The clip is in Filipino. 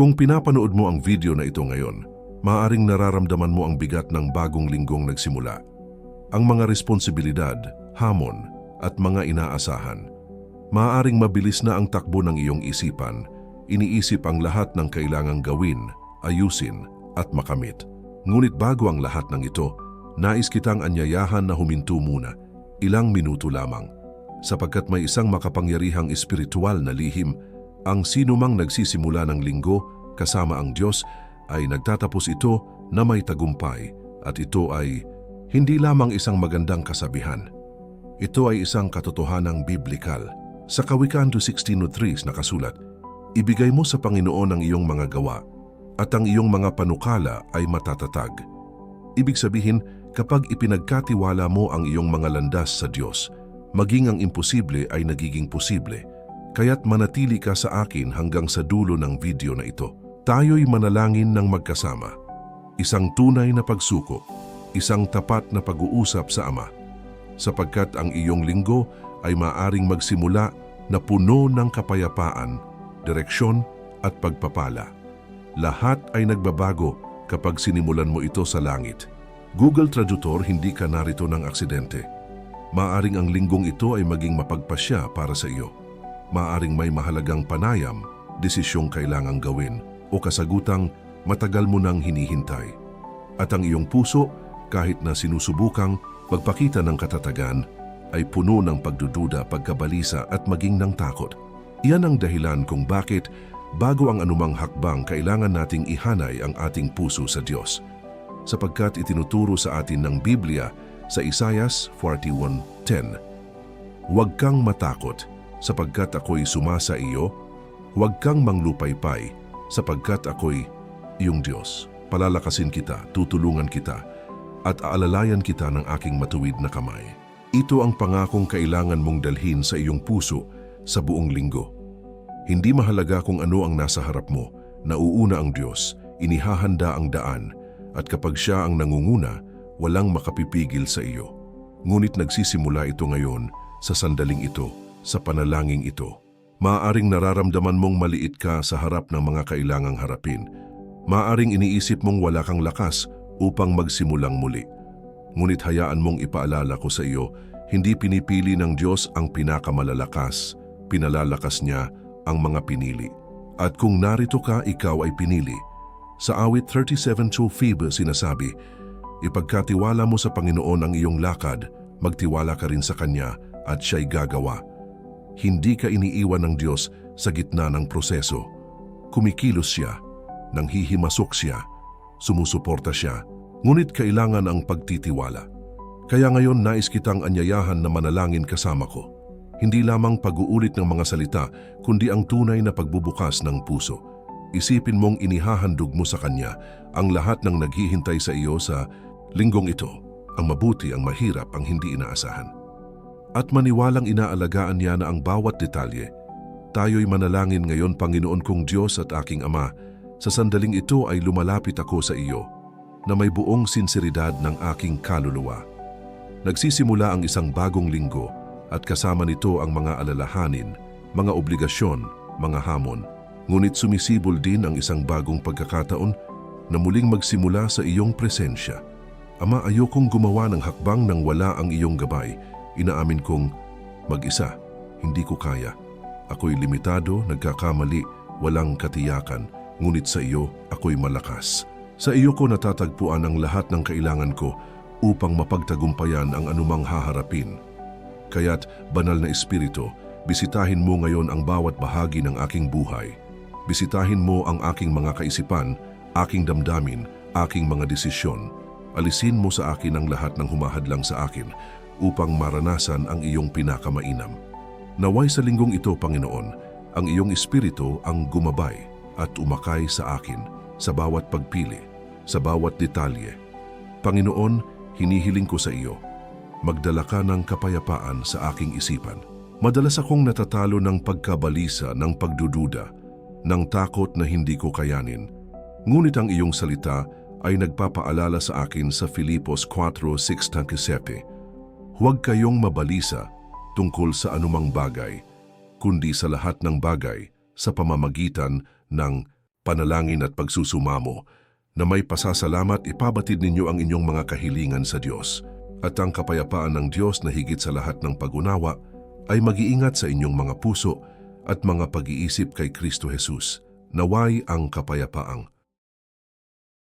Kung pinapanood mo ang video na ito ngayon, maaaring nararamdaman mo ang bigat ng bagong linggong nagsimula. Ang mga responsibilidad, hamon, at mga inaasahan. Maaaring mabilis na ang takbo ng iyong isipan, iniisip ang lahat ng kailangang gawin, ayusin, at makamit. Ngunit bago ang lahat ng ito, nais kitang anyayahan na huminto muna, ilang minuto lamang. Sapagkat may isang makapangyarihang espiritual na lihim, ang sinumang nagsisimula ng linggo kasama ang Diyos ay nagtatapos ito na may tagumpay at ito ay hindi lamang isang magandang kasabihan. Ito ay isang katotohanang biblikal. Sa Kawikaan 2.16.3 nakasulat, Ibigay mo sa Panginoon ang iyong mga gawa at ang iyong mga panukala ay matatatag. Ibig sabihin, kapag ipinagkatiwala mo ang iyong mga landas sa Diyos, maging ang imposible ay nagiging posible. Kaya't manatili ka sa akin hanggang sa dulo ng video na ito. Tayo'y manalangin ng magkasama. Isang tunay na pagsuko, isang tapat na pag-uusap sa Ama. Sapagkat ang iyong linggo ay maaring magsimula na puno ng kapayapaan, direksyon at pagpapala. Lahat ay nagbabago kapag sinimulan mo ito sa langit. Google Traductor, hindi ka narito ng aksidente. Maaring ang linggong ito ay maging mapagpasya para sa iyo. Maaring may mahalagang panayam, desisyong kailangang gawin o kasagutang matagal mo nang hinihintay. At ang iyong puso, kahit na sinusubukang magpakita ng katatagan, ay puno ng pagdududa, pagkabalisa at maging ng takot. Iyan ang dahilan kung bakit bago ang anumang hakbang kailangan nating ihanay ang ating puso sa Diyos. Sapagkat itinuturo sa atin ng Biblia sa Isayas 41.10, Huwag kang matakot sapagkat ako'y sumasa iyo, huwag kang manglupaypay sapagkat ako'y iyong Diyos. Palalakasin kita, tutulungan kita, at aalalayan kita ng aking matuwid na kamay. Ito ang pangakong kailangan mong dalhin sa iyong puso sa buong linggo. Hindi mahalaga kung ano ang nasa harap mo, nauuna ang Diyos, inihahanda ang daan, at kapag siya ang nangunguna, walang makapipigil sa iyo. Ngunit nagsisimula ito ngayon sa sandaling ito, sa panalangin ito. Maaaring nararamdaman mong maliit ka sa harap ng mga kailangang harapin. Maaaring iniisip mong wala kang lakas upang magsimulang muli. Ngunit hayaan mong ipaalala ko sa iyo, hindi pinipili ng Diyos ang pinakamalalakas, pinalalakas niya ang mga pinili. At kung narito ka, ikaw ay pinili. Sa awit 37.2 Phoebe sinasabi, Ipagkatiwala mo sa Panginoon ang iyong lakad, magtiwala ka rin sa Kanya at siya'y gagawa. Hindi ka iniiwan ng Diyos sa gitna ng proseso. Kumikilos siya, nang hihimasok siya, sumusuporta siya, ngunit kailangan ang pagtitiwala. Kaya ngayon nais kitang anyayahan na manalangin kasama ko. Hindi lamang pag-uulit ng mga salita, kundi ang tunay na pagbubukas ng puso. Isipin mong inihahandog mo sa Kanya ang lahat ng naghihintay sa iyo sa linggong ito, ang mabuti, ang mahirap, ang hindi inaasahan. At maniwalang inaalagaan niya na ang bawat detalye. Tayo'y manalangin ngayon, Panginoon kong Diyos at aking Ama, sa sandaling ito ay lumalapit ako sa iyo na may buong sinseridad ng aking kaluluwa. Nagsisimula ang isang bagong linggo at kasama nito ang mga alalahanin, mga obligasyon, mga hamon. Ngunit sumisibol din ang isang bagong pagkakataon na muling magsimula sa iyong presensya. Ama, ayokong gumawa ng hakbang nang wala ang iyong gabay. Inaamin kong mag-isa, hindi ko kaya. Ako'y limitado, nagkakamali, walang katiyakan. Ngunit sa iyo, ako'y malakas. Sa iyo ko natatagpuan ang lahat ng kailangan ko upang mapagtagumpayan ang anumang haharapin. Kaya't, banal na espiritu, bisitahin mo ngayon ang bawat bahagi ng aking buhay. Bisitahin mo ang aking mga kaisipan, aking damdamin, aking mga desisyon. Alisin mo sa akin ang lahat ng humahadlang sa akin upang maranasan ang iyong pinakamainam. Naway sa linggong ito, Panginoon, ang iyong espiritu ang gumabay at umakay sa akin sa bawat pagpili, sa bawat detalye. Panginoon, hinihiling ko sa iyo, magdala ka ng kapayapaan sa aking isipan. Madalas akong natatalo ng pagkabalisa, ng pagdududa, ng takot na hindi ko kayanin. Ngunit ang iyong salita ay nagpapaalala sa akin sa Filipos 4.6-7. Huwag kayong mabalisa tungkol sa anumang bagay, kundi sa lahat ng bagay sa pamamagitan ng panalangin at pagsusumamo na may pasasalamat ipabatid ninyo ang inyong mga kahilingan sa Diyos at ang kapayapaan ng Diyos na higit sa lahat ng pagunawa ay mag-iingat sa inyong mga puso at mga pag-iisip kay Kristo Jesus. Naway ang kapayapaang